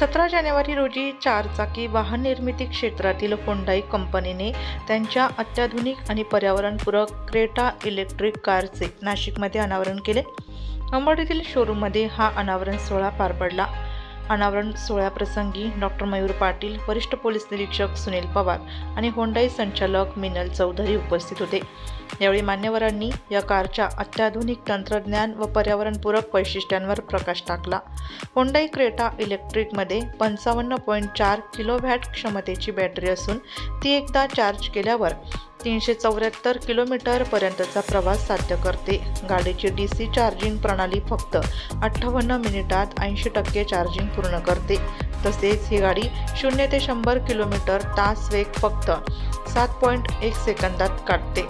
सतरा जानेवारी रोजी चारचाकी वाहन निर्मिती क्षेत्रातील होंडाई कंपनीने त्यांच्या अत्याधुनिक आणि पर्यावरणपूरक क्रेटा इलेक्ट्रिक कारचे नाशिकमध्ये अनावरण केले. अंबडीतील शोरूममध्ये हा अनावरण सोहळा पार पडला. अनावरण सोहळ्याप्रसंगी डॉक्टर मयूर पाटील वरिष्ठ पोलीस निरीक्षक सुनील पवार आणि होंडाई संचालक मिनल चौधरी उपस्थित होते. यावेळी मान्यवरांनी या कारच्या अत्याधुनिक तंत्रज्ञान व पर्यावरणपूरक वैशिष्ट्यांवर प्रकाश टाकला. होंडाई क्रेटा इलेक्ट्रिकमध्ये पंचावन्न पॉईंट चार किलोव्हॅट क्षमतेची बॅटरी असून ती एकदा चार्ज केल्यावर तीनशे चौऱ्याहत्तर किलोमीटरपर्यंतचा प्रवास साध्य करते. गाडीची डी सी चार्जिंग प्रणाली फक्त अठ्ठावन्न मिनिटात ऐंशी टक्के चार्जिंग पूर्ण करते. तसेच ही गाडी शून्य ते शंभर किलोमीटर तास वेग फक्त सात पॉईंट एक सेकंदात काढते.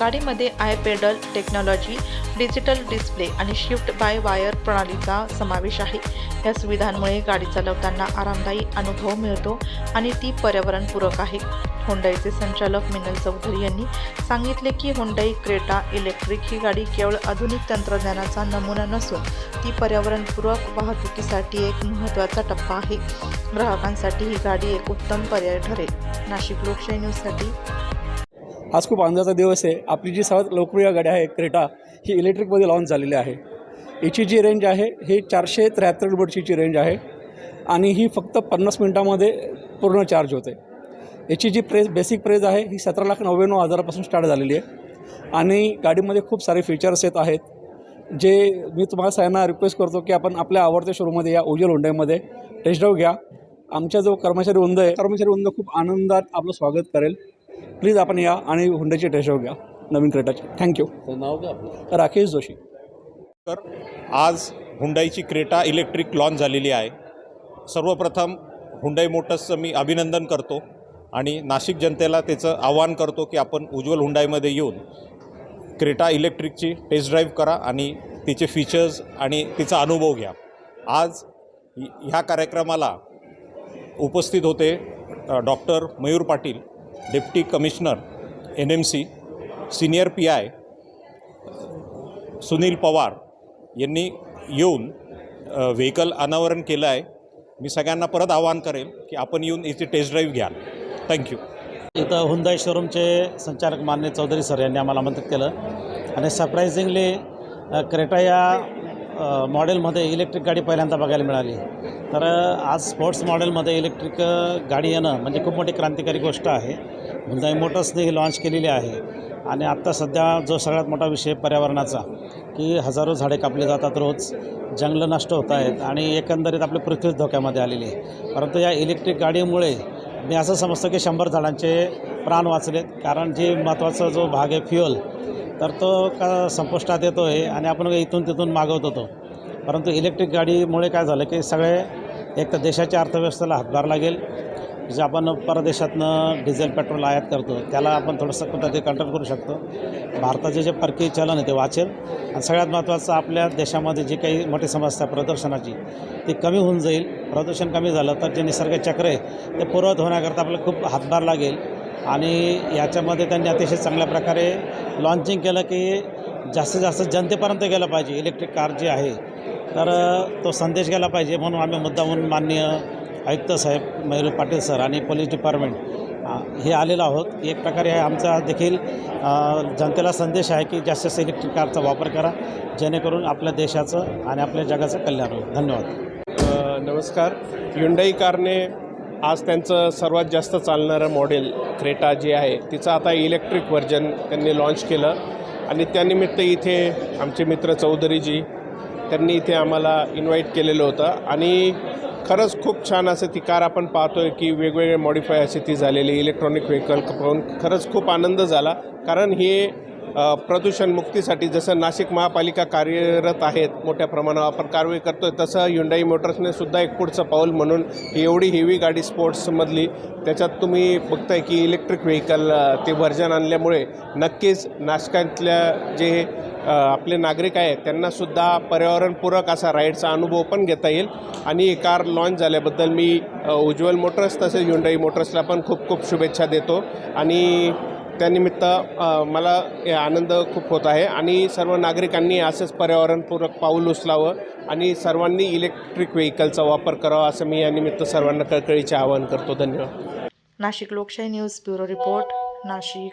गाडीमध्ये I pedal technology digital display आणि शिफ्ट बाय वायर प्रणालीचा समावेश आहे. या सुविधांमुळे गाडी चालवताना आरामदायी अनुभव मिळतो आणि ती पर्यावरणपूरक आहे. होंडाईचे संचालक मिनल चौधरी यांनी सांगितले की होंडाई क्रेटा इलेक्ट्रिक ही गाडी केवळ आधुनिक तंत्रज्ञानाचा नमुना नसून ती पर्यावरणपूरक वाहतुकीसाठी एक महत्त्वाचा टप्पा आहे. ग्राहकांसाठी ही गाडी एक उत्तम पर्याय ठरेल. नाशिक लोकशाही न्यूजसाठी आज खूप आनंदाचा दिवस आहे. आपली जी सर्वात लोकप्रिय गाडी आहे क्रेटा ही इलेक्ट्रिकमध्ये लॉन्च झालेली आहे. याची जी रेंज आहे हे चारशे त्र्याहत्तर किलोमीटरची रेंज आहे आणि ही फक्त पन्नास मिनटामध्ये पूर्ण चार्ज होते. याची जी प्रेस बेसिक प्रेस आहे ही सतरा लाख नव्याण्णव हजारापासून स्टार्ट झालेली आहे. आणि गाडीमध्ये खूप सारे फीचर्स येत आहेत. जे मी तुम्हाला सगळ्यांना रिक्वेस्ट करतो की आपण आपल्या आवडत्या शोरूममध्ये या उज्ज्वल हुंड्यामध्ये टेस्ट ड्राईव्ह घ्या. आमचा जो कर्मचारी वृंद आहे कर्मचारी वृंद खूप आनंदात आपलं स्वागत करेल. प्लीज आपण या आणि हुंड्याची टेस्ट घ्या. नवीन क्रेटाची. थँक्यू नाव काय आपलं. राकेश जोशी. तर आज हुंडाईची क्रेटा इलेक्ट्रिक लॉन्च झालेली आहे. सर्वप्रथम हुंडाई मोटर्सचं मी अभिनंदन करतो आणि नाशिक जनतेला त्याचं आवाहन करतो की आपण उज्ज्वल हुंडाईमध्ये येऊन क्रेटा इलेक्ट्रिकची टेस्ट ड्राईव्ह करा आणि तिचे फीचर्स आणि तिचा अनुभव घ्या. आज ह्या कार्यक्रमाला उपस्थित होते doctor Mayur Patil deputy commissioner N M C senior P I Sunil Pawar यांनी येऊन व्हेकल अनावरण केलं आहे मी सगळ्यांना परत आवाहन करेल की आपण येऊन याची टेस्ट ड्राईव्ह घ्याल. थँक्यू इथं हुंदाई शोरूमचे संचालक मान्य चौधरी सर यांनी आम्हाला आमंत्रित केलं. आणि सरप्रायझिंगली क्रेटा या मॉडेलमध्ये इलेक्ट्रिक गाडी पहिल्यांदा बघायला मिळाली. तर आज स्पोर्ट्स मॉडेलमध्ये इलेक्ट्रिक गाडी येणं म्हणजे खूप मोठी क्रांतिकारी गोष्ट आहे. हुंदाई मोटर्सने ही लॉन्च केलेली आहे. आणि आत्ता सध्या जो सगळ्यात मोठा विषय पर्यावरणाचा की हजारो झाडे कापली जातात रोज जंगलं नष्ट होत आहेत आणि एकंदरीत आपली पृथ्वीच धोक्यामध्ये आलेली आहे. परंतु या इलेक्ट्रिक गाडीमुळे मी असं समजतो की शंभर झाडांचे प्राण वाचलेत कारण जे महत्त्वाचा जो भाग आहे फ्युअल तर तो का संपुष्टात येतो आहे आणि आपण इथून तिथून मागवत होतो. परंतु इलेक्ट्रिक गाडीमुळे काय झालं की सगळे एक तर देशाच्या अर्थव्यवस्थेला हातभार लागेल जे आपण परदेशातनं डिझेल पेट्रोल आयात करतो त्याला आपण थोडंसं कुठं ते कंट्रोल करू शकतो. भारताचे जे परकीय चलन आहे ते वाचेल. आणि सगळ्यात महत्त्वाचं आपल्या देशामध्ये जी काही मोठी समस्या प्रदूषणाची ती कमी होऊन जाईल. प्रदूषण कमी झालं तर जे निसर्ग चक्र आहे ते पूर्वत होण्याकरता आपल्याला खूप हातभार लागेल. आणि याच्यामध्ये त्यांनी अतिशय चांगल्या प्रकारे लॉन्चिंग केलं की जास्तीत जास्त जनतेपर्यंत गेलं पाहिजे. इलेक्ट्रिक कार जी आहे तर तो संदेश गेला पाहिजे म्हणून आम्ही मुद्दामून माननीय आयुक्त साहेब मयूर पाटील सर आणि पोलीस डिपार्टमेंट हे आलेलो आहोत. एक प्रकारे आमचा देखील जनतेला संदेश आहे की जास्तीत जास्त इलेक्ट्रिक कारचा वापर करा जेणेकरून आपल्या देशाचं आणि आपल्या जगाचं कल्याण होईल. धन्यवाद. नमस्कार. युंडाई कारने आज त्यांचं सर्वात जास्त चालणारं मॉडेल क्रेटा जे आहे तिचं आता इलेक्ट्रिक व्हर्जन त्यांनी लॉन्च केलं. आणि त्यानिमित्त इथे आमचे मित्र चौधरीजी त्यांनी इथे आम्हाला इन्व्हाइट केलेलं होतं. आणि खरंच खूप छान असं ती कार आपण पाहतो आहे की वेगवेगळे मॉडिफाय अशी ती झालेली इलेक्ट्रॉनिक व्हेकल पाहून खरंच खूप आनंद झाला. कारण हे प्रदूषण मुक्तीसाठी जसं नाशिक महापालिका कार्यरत आहेत मोठ्या प्रमाणावर आपण कारवाई करतोय तसं युंडाई मोटर्सने सुद्धा एक पुढचं पाऊल म्हणून ही एवढी हेवी गाडी स्पोर्ट्समधली त्याच्यात तुम्ही बघताय की इलेक्ट्रिक व्हेकल ते व्हर्जन आणल्यामुळे नक्कीच नाशकातल्या जे आपले नागरिक आहेत त्यांनासुद्धा पर्यावरणपूरक असा राईडचा अनुभव पण घेता येईल. आणि ही कार लॉन्च झाल्याबद्दल मी उज्ज्वल मोटर्स तसेच युंडाई मोटर्सला पण खूप खूप शुभेच्छा देतो. आणि त्यानिमित्त मला हे आनंद खूप होत आहे आणि सर्व नागरिकांनी असंच पर्यावरणपूरक पाऊल उचलावं आणि सर्वांनी इलेक्ट्रिक व्हेकलचा वापर करावा असं मी या निमित्त सर्वांना कळकळीचे आवाहन करतो. धन्यवाद. नाशिक लोकशाही न्यूज ब्युरो रिपोर्ट नाशिक.